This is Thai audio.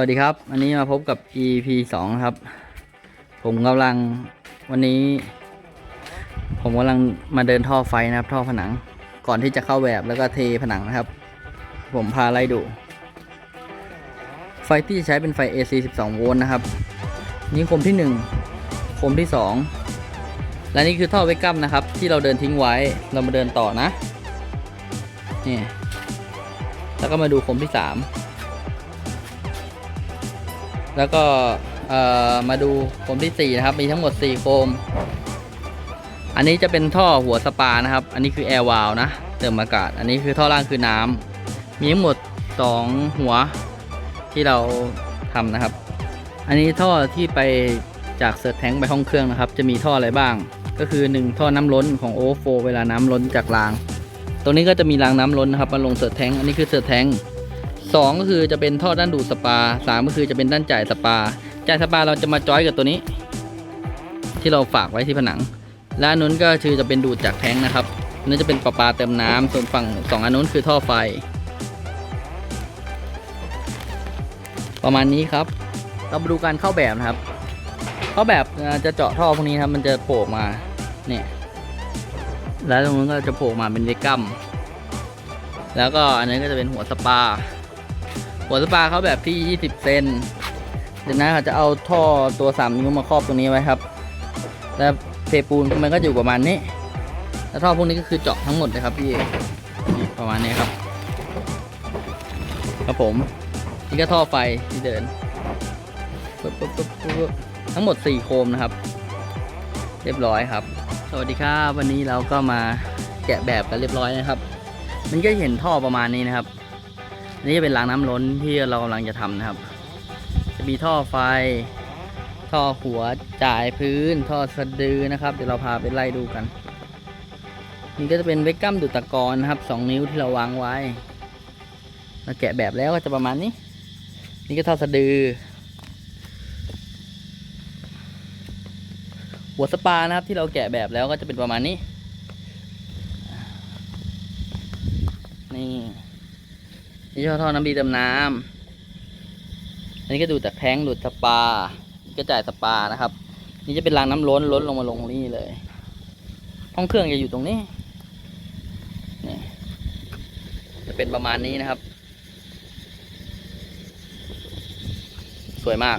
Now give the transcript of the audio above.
วัสดีครับ อันนี้มาพบกับ EP สองครับ ผมกำลังวันนี้ ผมกำลังมาเดินท่อไฟนะครับ ท่อผนังก่อนที่จะเข้าแบบแล้วก็เทผนังนะครับ ผมพาไล่ดู ไฟที่จะใช้เป็นไฟ AC 12 โวลต์นะครับ นี่โคมที่1โคมที่ 2 และนี่คือท่อเวกกัมนะครับ ที่เราเดินทิ้งไว้เรามาเดินต่อนะนี่แล้วก็มาดูโคมที่ 3 แล้วก็มาดูโคมที่ 4 นะครับ มีทั้งหมด 4 โคม อันนี้จะเป็นท่อหัวสปานะครับ อันนี้คือแอร์วาลนะเติมอากาศ อันนี้คือท่อล่างคือน้ำมีทั้งหมด 2 หัวที่เราทำนะครับ อันนี้ท่อที่ไปจากเซิร์ฟแทงไปห้องเครื่องนะครับ จะมีท่ออะไรบ้าง ก็คือ 1 ท่อน้ำล้นของโอเวอร์โฟเวลาน้ำล้นจากราง ตรงนี้ก็จะมีรางน้ำล้นนะครับมาลงเซิร์ฟแทงอันนี้คือเซิร์ฟแทง สองก็คือจะเป็นท่อด้านดูดสปาสามก็คือจะเป็นด้านจ่ายสปา จ่ายสปาเราจะมาจอยกับตัวนี้ ที่เราฝากไว้ที่ผนัง และอันนู้นก็คือจะเป็นดูดจากแท้งนะครับอันนั่นจะเป็นประปาเติมน้ำส่วนฝั่งสองอันนู้นคือท่อไฟ ประมาณนี้ครับ เรามาดูการเข้าแบบนะครับ เข้าแบบเอ่อจะเจาะท่อพวกนี้ครับ มันจะโผล่มาเนี่ยแล้วตรงนู้นก็จะโผล่มาเป็นเวกัมแล้วก็อันนี้ก็จะเป็นหัวสปา หัวสปาเขาแบบที่ 20 เซนเดี๋ยวนะเขาจะเอาท่อตัว3นิ้วมาครอบตรงนี้ไว้ครับ แล้วเทปูนมันก็อยู่ประมาณนี้ แล้วท่อพวกนี้ก็คือเจาะทั้งหมดเลยครับพี่ประมาณนี้ครับ ครับผมนี่ก็ท่อไฟที่เดินปึ๊บปึ๊บปึ๊บปึ๊บทั้งหมด 4 โคมนะครับ เรียบร้อยครับ สวัสดีครับวันนี้เราก็มาแกะแบบกันเรียบร้อยนะครับ มันก็เห็นท่อประมาณนี้นะครับ นนี้จะเป็นรางน้ำล้นที่เรากำลังจะทำนะครับ จะมีท่อไฟ ท่อหัวจ่ายพื้น ท่อสะดือนะครับ เดี๋ยวเราพาไปไล่ดูกัน นี่ก็จะเป็นเวกัมดูดตะกอนนะครับ2นิ้วที่เราวางไว้มาแกะแบบแล้วก็จะประมาณนี้ นี่ก็ท่อสะดือ หัวสปานะครับที่เราแกะแบบแล้วก็จะเป็นประมาณนี้ นี่ นี่ช่อท่อน้ำดีเติมน้ำอันนี้ก็ดูแต่แพงดูดสปา ก็จ่ายสปานะครับ นี่จะเป็นรางน้ำล้นล้นลงมาลงนี่เลย ห้องเครื่องจะอยู่ตรงนี้นี่จะเป็นประมาณนี้นะครับ สวยมาก